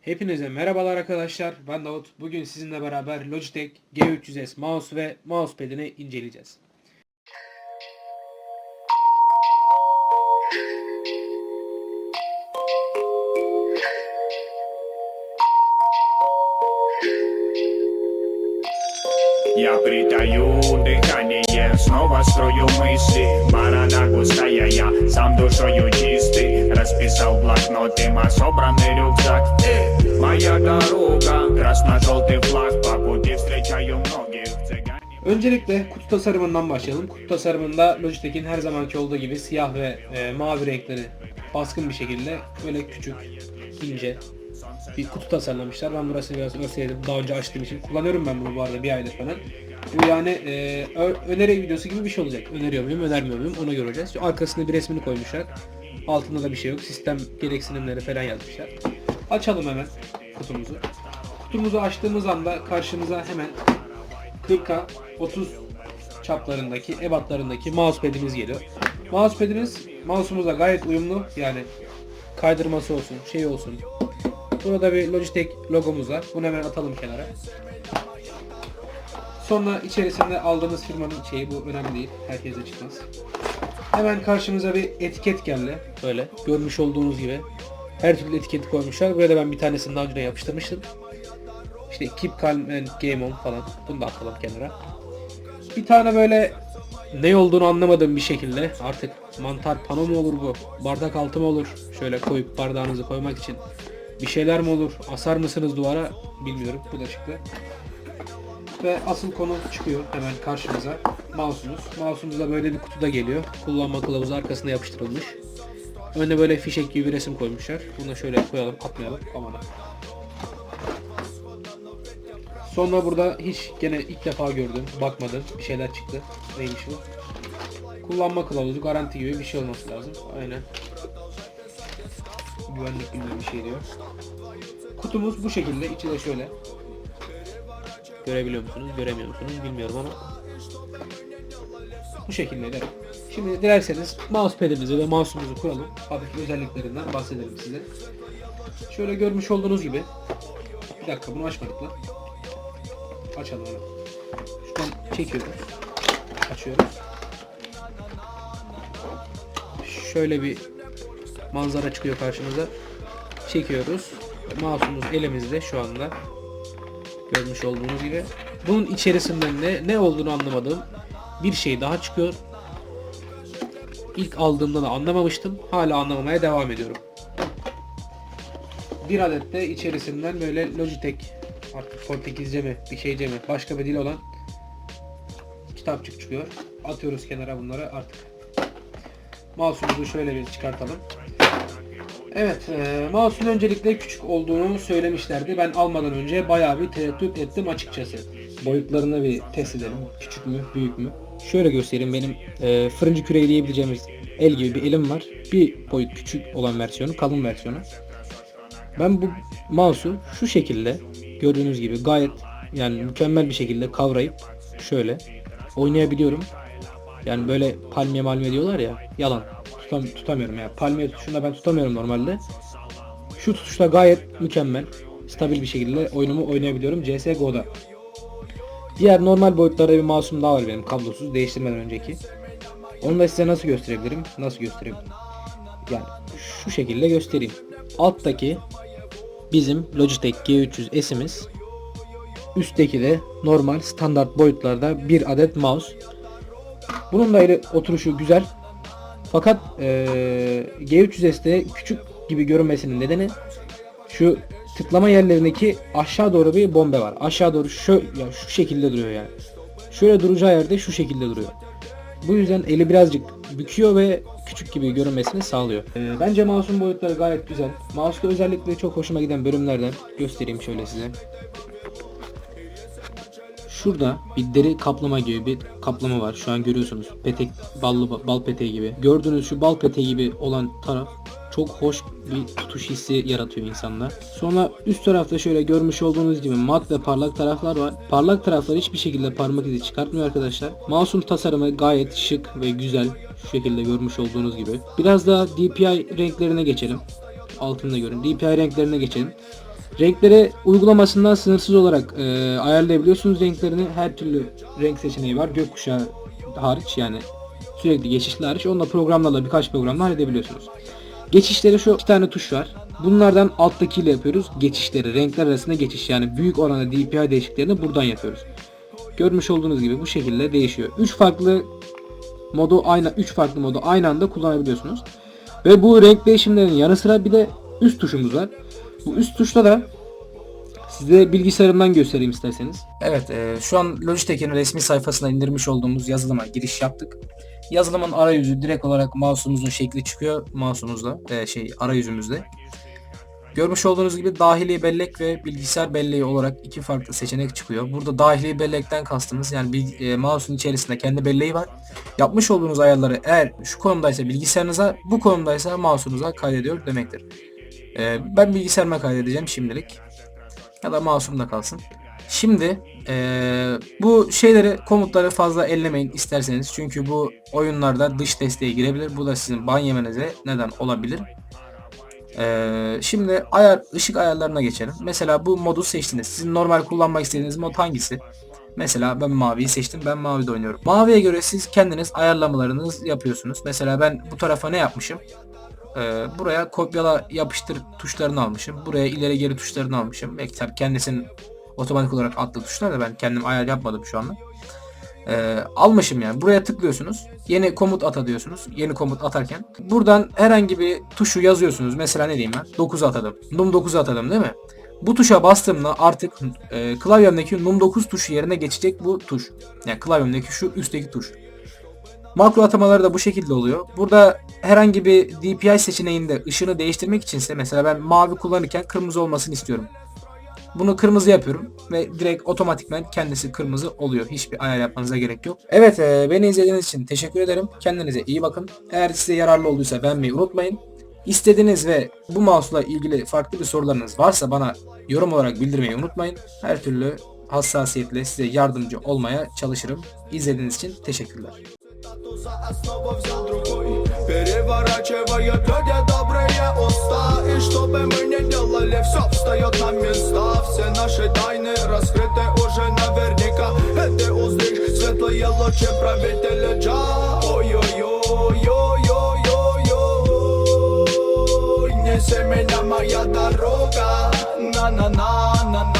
Hepinize merhabalar arkadaşlar. Ben Davut. Bugün sizinle beraber Logitech G300S mouse ve mousepad'ini inceleyeceğiz. Я притаю дыхание, снова строю мысли Борода густая, я сам душою чистый Расписал блокнот, има собранный рюкзак Э, Моя дорога, красно-желтый флаг По пути встречаю многих цыгане Öncelikle kutu tasarımından başlayalım. Kutu tasarımında Logitech'in her zamanki olduğu gibi siyah ve e, mavi renkleri baskın bir şekilde böyle küçük, ince bir kutu tasarlamışlar. Ben burasını biraz göstereyim. Daha önce açtığım için kullanıyorum ben bunu bu arada bir aydır falan. Bu yani e, öneri videosu gibi bir şey olacak. Öneriyor muyum, önermiyor muyum onu göreceğiz. Şu arkasına bir resmini koymuşlar. Altında da bir şey yok. Sistem gereksinimleri falan yazmışlar. Açalım hemen kutumuzu. Kutumuzu açtığımız anda karşımıza hemen 40'a 30 çaplarındaki, ebatlarındaki mousepad'imiz geliyor. Mousepad'imiz mouse'umuzla gayet uyumlu. Yani kaydırması olsun, şey olsun. Burada bir Logitech logomuz var. Bunu hemen atalım kenara. Sonra içerisinde aldığımız firmanın şeyi bu önemli değil. Herkese çıkmaz. Hemen karşımıza bir etiket geldi. Böyle görmüş olduğunuz gibi. Her türlü etiketi koymuşlar. Da ben bir tanesini daha önce yapıştırmıştım. İşte keep calm and game on falan. Bunu da atalım kenara. Bir tane böyle ne olduğunu anlamadığım bir şekilde artık mantar pano mu olur bu? Bardak altı mı olur? Şöyle koyup bardağınızı koymak için bir şeyler mi olur? Asar mısınız duvara? Bilmiyorum. Bu da çıktı. Ve asıl konu çıkıyor hemen karşımıza. Mouse'umuz. Mouse'umuz da böyle bir kutuda geliyor. Kullanma kılavuzu arkasına yapıştırılmış. Önüne böyle fişek gibi bir resim koymuşlar. Bunu da şöyle koyalım, atmayalım. Aman. Sonra burada hiç gene ilk defa gördüm, bakmadım. Bir şeyler çıktı. Neymiş bu? Kullanma kılavuzu, garanti gibi bir şey olması lazım. Aynen. Güvenlik bilmem bir şey diyor. Kutumuz bu şekilde. İçi de şöyle. Görebiliyor musunuz? Göremiyor musunuz? Bilmiyorum ama. Bu şekilde de. Şimdi dilerseniz mousepad'imizi ve mouse'umuzu kuralım. Hafif özelliklerinden bahsedelim size. Şöyle görmüş olduğunuz gibi. Bir dakika bunu açmadık lan. Açalım onu. Şuradan çekiyoruz. Açıyoruz. Şöyle bir manzara çıkıyor karşımıza. Çekiyoruz. Mouse'umuz elimizde şu anda. Görmüş olduğunuz gibi. Bunun içerisinden de ne olduğunu anlamadığım bir şey daha çıkıyor. İlk aldığımda da anlamamıştım. Hala anlamamaya devam ediyorum. Bir adet de içerisinden böyle Logitech artık Portekizce mi bir şeyce mi başka bir dil olan kitapçık çıkıyor. Atıyoruz kenara bunları artık. Mouse'umuzu şöyle bir çıkartalım. Evet, e, mouse'un öncelikle küçük olduğunu söylemişlerdi. Ben almadan önce bayağı bir tereddüt ettim açıkçası. Boyutlarını bir test edelim. Küçük mü, büyük mü? Şöyle göstereyim benim e, fırıncı küreği diyebileceğimiz el gibi bir elim var. Bir boyut küçük olan versiyonu, kalın versiyonu. Ben bu mouse'u şu şekilde gördüğünüz gibi gayet yani mükemmel bir şekilde kavrayıp şöyle oynayabiliyorum. Yani böyle palmiye malmiye diyorlar ya yalan. Tutam, tutamıyorum ya. Palmiye tutuşunda ben tutamıyorum normalde. Şu tutuşta gayet mükemmel. Stabil bir şekilde oyunumu oynayabiliyorum CSGO'da. Diğer normal boyutlarda bir mouse'um daha var benim kablosuz değiştirmeden önceki. Onu da size nasıl gösterebilirim? Nasıl göstereyim? Yani şu şekilde göstereyim. Alttaki bizim Logitech G300S'imiz. Üstteki de normal standart boyutlarda bir adet mouse. Bunun da ayrı oturuşu güzel. Fakat eee G300S'te küçük gibi görünmesinin nedeni şu tıklama yerlerindeki aşağı doğru bir bombe var. Aşağı doğru şu ya şu şekilde duruyor yani. Şöyle duracağı yerde şu şekilde duruyor. Bu yüzden eli birazcık büküyor ve küçük gibi görünmesini sağlıyor. Ee, bence mouse'un boyutları gayet güzel. Mouse'da özellikle çok hoşuma giden bölümlerden göstereyim şöyle size. Şurada bir deri kaplama gibi bir kaplama var. Şu an görüyorsunuz. Petek, ballı bal peteği gibi. Gördüğünüz şu bal peteği gibi olan taraf çok hoş bir tutuş hissi yaratıyor insanda. Sonra üst tarafta şöyle görmüş olduğunuz gibi mat ve parlak taraflar var. Parlak taraflar hiçbir şekilde parmak izi çıkartmıyor arkadaşlar. Mouse'un tasarımı gayet şık ve güzel. Şu şekilde görmüş olduğunuz gibi. Biraz daha DPI renklerine geçelim. Altında görün. DPI renklerine geçelim. Renkleri uygulamasından sınırsız olarak e, ayarlayabiliyorsunuz renklerini. Her türlü renk seçeneği var. Gökkuşağı hariç yani sürekli geçişli hariç. Onu da programlarla birkaç programla halledebiliyorsunuz. Geçişleri şu iki tane tuş var. Bunlardan alttakiyle yapıyoruz. Geçişleri, renkler arasında geçiş yani büyük oranda DPI değişikliklerini buradan yapıyoruz. Görmüş olduğunuz gibi bu şekilde değişiyor. 3 farklı modu aynı 3 farklı modu aynı anda kullanabiliyorsunuz. Ve bu renk değişimlerinin yanı sıra bir de üst tuşumuz var. Bu üst tuşta da size bilgisayarımdan göstereyim isterseniz. Evet, e, şu an Logitech'in resmi sayfasına indirmiş olduğumuz yazılıma giriş yaptık. Yazılımın arayüzü direkt olarak mouse'umuzun şekli çıkıyor mouse'umuzda, e, şey arayüzümüzde. Görmüş olduğunuz gibi dahili bellek ve bilgisayar belleği olarak iki farklı seçenek çıkıyor. Burada dahili bellekten kastımız yani bil- e, mouse'un içerisinde kendi belleği var. Yapmış olduğunuz ayarları eğer şu konumdaysa bilgisayarınıza, bu konumdaysa mouse'unuza kaydediyor demektir. E, ben bilgisayarıma kaydedeceğim şimdilik. Ya da mouse'umda kalsın. Şimdi e, bu şeyleri komutları fazla ellemeyin isterseniz. Çünkü bu oyunlarda dış desteğe girebilir. Bu da sizin ban yemenize neden olabilir. Ee, şimdi ayar ışık ayarlarına geçelim. Mesela bu modu seçtiniz. Sizin normal kullanmak istediğiniz mod hangisi? Mesela ben maviyi seçtim. Ben mavide oynuyorum. Maviye göre siz kendiniz ayarlamalarınızı yapıyorsunuz. Mesela ben bu tarafa ne yapmışım? Ee, buraya kopyala yapıştır tuşlarını almışım. Buraya ileri geri tuşlarını almışım. Belki tabii kendisinin otomatik olarak attığı tuşlar da ben kendim ayar yapmadım şu anda. Ee, almışım yani. Buraya tıklıyorsunuz. Yeni komut ata diyorsunuz. Yeni komut atarken. Buradan herhangi bir tuşu yazıyorsunuz. Mesela ne diyeyim ben? 9 atadım. Num 9 atadım değil mi? Bu tuşa bastığımda artık e, klavyemdeki num 9 tuşu yerine geçecek bu tuş. Yani klavyemdeki şu üstteki tuş. Makro atamaları da bu şekilde oluyor. Burada herhangi bir DPI seçeneğinde ışını değiştirmek içinse mesela ben mavi kullanırken kırmızı olmasını istiyorum. Bunu kırmızı yapıyorum ve direkt otomatikman kendisi kırmızı oluyor. Hiçbir ayar yapmanıza gerek yok. Evet e, beni izlediğiniz için teşekkür ederim. Kendinize iyi bakın. Eğer size yararlı olduysa beğenmeyi unutmayın. İstediğiniz ve bu mouse'la ilgili farklı bir sorularınız varsa bana yorum olarak bildirmeyi unutmayın. Her türlü hassasiyetle size yardımcı olmaya çalışırım. İzlediğiniz için teşekkürler. Статус за основу взял другой Переворачивает люди добрые уста И что бы мы ни делали, все встает на места Все наши тайны раскрыты уже наверняка Это узришь светлые лучи правителя Джа Ой-ой-ой-ой-ой-ой Неси меня моя дорога На-на-на-на-на